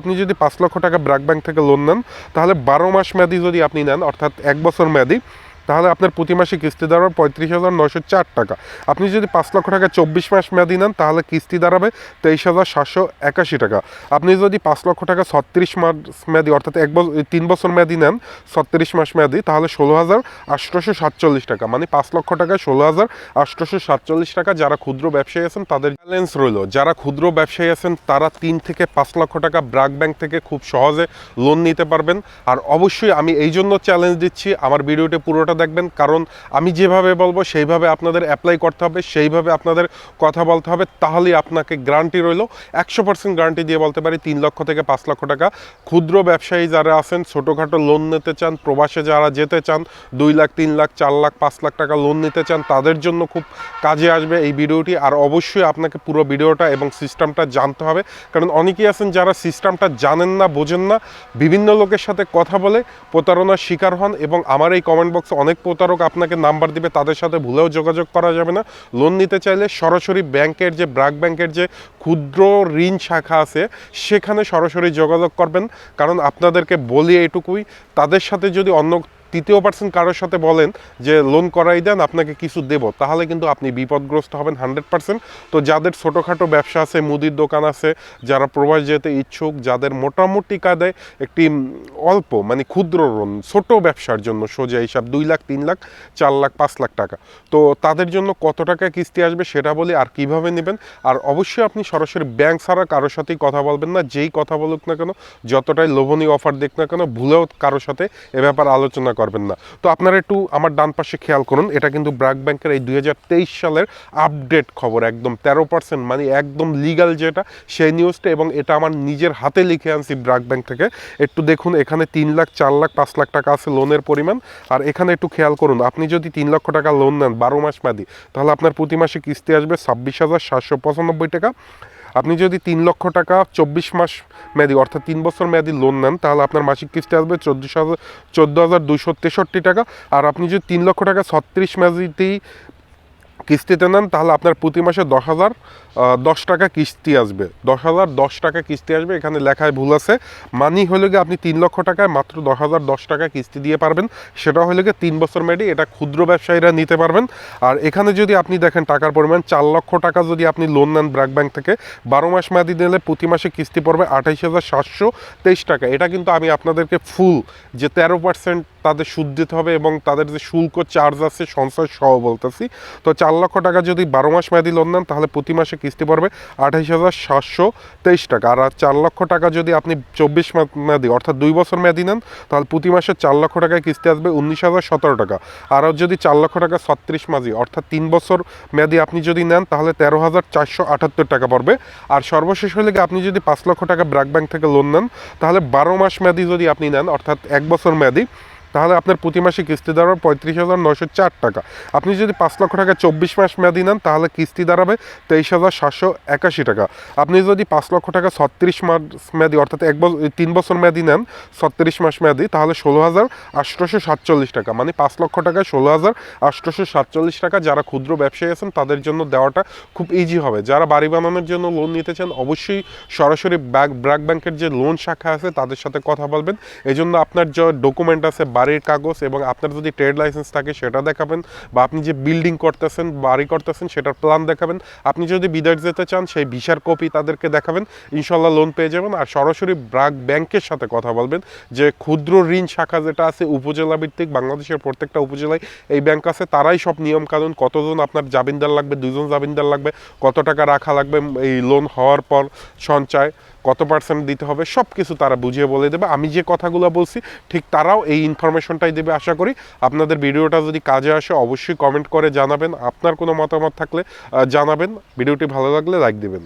আপনি যদি পাঁচ লক্ষ টাকা ব্র্যাক ব্যাংক থেকে লোন নেন, তাহলে বারো মাস মেয়াদি যদি আপনি নেন, অর্থাৎ এক বছর মেয়াদি তাহলে আপনার প্রতি মাসে কিস্তি দাঁড়াবে পঁয়ত্রিশ হাজার নয়শো চার টাকা। আপনি যদি পাঁচ লক্ষ টাকা চব্বিশ মাস মেয়াদি নেন, তাহলে কিস্তি দাঁড়াবে তেইশ হাজার সাতশো একাশি টাকা। আপনি যদি পাঁচ লক্ষ টাকা ছত্রিশ মাস মেয়াদি, অর্থাৎ এক বছর তিন বছর মেয়াদি নেন, ছত্রিশ মাস মেয়াদি, তাহলে ষোলো হাজার আটশোশো সাতচল্লিশ টাকা। মানে পাঁচ লক্ষ টাকা ষোলো হাজার আটশোশো সাতচল্লিশ টাকা যারা ক্ষুদ্র ব্যবসায়ী আছেন, তাদের ব্যালেন্স রইল। যারা ক্ষুদ্র ব্যবসায়ী আছেন, তারা তিন থেকে পাঁচ লক্ষ টাকা ব্র্যাক ব্যাংক থেকে খুব সহজে লোন নিতে পারবেন। আর অবশ্যই আমি এই জন্য চ্যালেঞ্জ দিচ্ছি, আমার ভিডিওটি পুরোটা দেখবেন, কারণ আমি যেভাবে বলব, সেইভাবে আপনাদের অ্যাপ্লাই করতে হবে, সেইভাবে আপনাদের কথা বলতে হবে, তাহলেই আপনাকে গ্যারান্টি রইল। একশো পার্সেন্ট গ্যারান্টি দিয়ে বলতে পারি, তিন লক্ষ থেকে পাঁচ লক্ষ টাকা। ক্ষুদ্র ব্যবসায়ী যারা আছেন, ছোটোখাটো লোন নিতে চান, প্রবাসে যারা যেতে চান, দুই লাখ, তিন লাখ, চার লাখ, পাঁচ লাখ টাকা লোন নিতে চান, তাদের জন্য খুব কাজে আসবে এই ভিডিওটি। আর অবশ্যই আপনাকে পুরো ভিডিওটা এবং সিস্টেমটা জানতে হবে, কারণ অনেকেই আছেন যারা সিস্টেমটা জানেন না, বোঝেন না। বিভিন্ন লোকের সাথে কথা বলে প্রতারণার শিকার হন এবং আমার এই কমেন্ট বক্সে অনেক প্রতারক আপনাকে নাম্বার দিবে, তাদের সাথে ভুলেও যোগাযোগ করা যাবে না। লোন নিতে চাইলে সরাসরি ব্যাংকের যে, ব্রাক ব্যাংকের যে ক্ষুদ্র ঋণ শাখা আছে, সেখানে সরাসরি যোগাযোগ করবেন। কারণ আপনাদেরকে বলি এটুকুই তাদের সাথে যদি অন্য তৃতীয় পার্সেন্ট কারোর সাথে বলেন যে লোন করাই দেন, আপনাকে কিছু দেব। তাহলে কিন্তু আপনি বিপদগ্রস্ত হবেন হান্ড্রেড পার্সেন্ট তো যাদের ছোটোখাটো ব্যবসা আছে, মুদির দোকান আছে, যারা প্রবাস যেতে ইচ্ছুক, যাদের মোটামুটি কাদায় একটি অল্প মানে ক্ষুদ্র লোন ছোট ব্যবসার জন্য সোজা হিসাব দুই লাখ, তিন লাখ, চার লাখ, পাঁচ লাখ টাকা। তো তাদের জন্য কত টাকা কিস্তি আসবে সেটা বলি আর কীভাবে নেবেন? আর অবশ্যই আপনি সরাসরি ব্যাংক ছাড়া কারোর সাথেই কথা বলবেন না। যেই কথা বলুক না কেন, যতটাই লোভনীয় অফার দেখ না কেন, ভুলেও কারোর সাথে এ ব্যাপার আলোচনা করবেন না। তো আপনারা একটু আমার ডান পাশে খেয়াল করুন, এটা কিন্তু ব্র্যাক ব্যাংকের এই দু হাজার তেইশ সালের আপডেট খবর, একদম তেরো পার্সেন্ট মানে একদম লিগাল যেটা, সেই নিউজটা এবং এটা আমার নিজের হাতে লিখে আনছি ব্র্যাক ব্যাংক থেকে। একটু দেখুন, এখানে তিন লাখ, চার লাখ, পাঁচ লাখ টাকা আছে লোনের পরিমাণ। আর এখানে একটু খেয়াল করুন, আপনি যদি তিন লক্ষ টাকা লোন নেন, বারো মাস মেয়াদি, তাহলে আপনার প্রতি মাসে কিস্তি আসবে ছাব্বিশ হাজার সাতশো পঁচানব্বই টাকা। আপনি যদি তিন লক্ষ টাকা চব্বিশ মাস মেয়াদি, অর্থাৎ তিন বছর মেয়াদি লোন নেন, তাহলে আপনার মাসিক কিস্তি আসবে চোদ্দোশো হাজার চোদ্দ হাজার দুশো তেষট্টি টাকা। আর আপনি যদি তিন লক্ষ টাকা ছত্রিশ মেয়াদিতেই কিস্তিতে নেন, তাহলে আপনার প্রতি মাসে দশ হাজার দশ টাকা কিস্তি আসবে। দশ হাজার দশ টাকা কিস্তি আসবে, এখানে লেখায় ভুল আছে। মানি হলে গিয়ে আপনি তিন লক্ষ টাকায় মাত্র দশ হাজার দশ টাকা কিস্তি দিয়ে পারবেন। সেটা হলে গিয়ে তিন বছর মেয়াদি, এটা ক্ষুদ্র ব্যবসায়ীরা নিতে পারবেন। আর এখানে যদি আপনি দেখেন টাকার পরিমাণ, চার লক্ষ টাকা যদি আপনি লোন নেন ব্র্যাক ব্যাংক থেকে, বারো মাস মেয়াদি নিলে প্রতি মাসে কিস্তি পড়বে আঠাইশ হাজার সাতশো তেইশ টাকা। এটা কিন্তু আমি আপনাদেরকে ফুল যে তেরো পার্সেন্ট তাদের সুদ দিতে হবে এবং তাদের যে শুল্ক চার্জ আছে, সঞ্চয় সহ বলতেছি। তো চার লক্ষ টাকা যদি বারো মাস মেয়াদি লোন নেন, তাহলে প্রতি মাসে কিস্তি পড়বে আঠাইশ হাজার সাতশো তেইশ টাকা। আর চার লক্ষ টাকা যদি আপনি চব্বিশ মেয়াদি, অর্থাৎ দুই বছর মেয়াদি নেন, তাহলে প্রতি মাসে চার লক্ষ টাকায় কিস্তি আসবে উনিশ হাজার সতেরো টাকা। আর যদি চার লক্ষ টাকা ছত্রিশ মাসি, অর্থাৎ তিন বছর মেয়াদি আপনি যদি নেন, তাহলে তেরো হাজার চারশো আটাত্তর টাকা পড়বে। আর সর্বশেষ হলে আপনি যদি পাঁচ লক্ষ টাকা ব্র্যাক ব্যাংক থেকে লোন নেন, তাহলে বারো মাস মেয়াদি যদি আপনি নেন, অর্থাৎ এক বছর মেয়াদি তাহলে আপনার প্রতি মাসে কিস্তি দাঁড়াবে পঁয়ত্রিশ হাজার নয়শো চার টাকা। আপনি যদি পাঁচ লক্ষ টাকা চব্বিশ মাস মেয়াদি নেন, তাহলে কিস্তি দাঁড়াবে তেইশ হাজার সাতশো একাশি টাকা। আপনি যদি পাঁচ লক্ষ টাকা ছত্রিশ মাস মেয়াদি, অর্থাৎ এক বছর তিন বছর মেয়াদি নেন, ছত্রিশ মাস মেয়াদি, তাহলে ষোলো হাজার আটশোশো সাতচল্লিশ টাকা। মানে পাঁচ লক্ষ টাকায় ষোলো হাজার আটশোশো সাতচল্লিশ টাকা যারা ক্ষুদ্র ব্যবসায়ী আছেন, তাদের জন্য দেওয়াটা খুব ইজি হবে। যারা বাড়ি বানানোর জন্য লোন নিতে চান, অবশ্যই সরাসরি ব্যাক ব্র্যাক ব্যাংকের যে লোন শাখা আছে, তাদের সাথে কথা বলবেন। এই জন্য আপনার যে ডকুমেন্ট আছে বাড়ির কাগজ এবং আপনার যদি ট্রেড লাইসেন্স থাকে, সেটা দেখাবেন বা আপনি যে বিল্ডিং করতেছেন, বাড়ি করতেছেন, সেটার প্ল্যান দেখাবেন। আপনি যদি বিদেশ যেতে চান, সেই ভিসার কপি তাদেরকে দেখাবেন। ইনশাল্লাহ লোন পেয়ে যাবেন আর সরাসরি ব্রাক ব্যাংকের সাথে কথা বলবেন যে ক্ষুদ্র ঋণ শাখা যেটা আছে, উপজেলা ভিত্তিক, বাংলাদেশের প্রত্যেকটা উপজেলায় এই ব্যাংক আছে। তারাই সব নিয়ম কানুন কতজন আপনার জামিনদার লাগবে, দুজন জামিনদার লাগবে, কত টাকা রাখা লাগবে, এই লোন হওয়ার পর সঞ্চয়, কত পার্সেন্ট দিতে হবে সব কিছু তারা বুঝিয়ে বলে দেবে। আমি যে কথাগুলো বলছি, ঠিক তারাও এই ইনফরমেশনটাই দেবে, আশা করি। আপনাদের ভিডিওটা যদি কাজে আসে, অবশ্যই কমেন্ট করে জানাবেন। আপনার কোনো মতামত থাকলে জানাবেন। ভিডিওটি ভালো লাগলে লাইক দেবেন।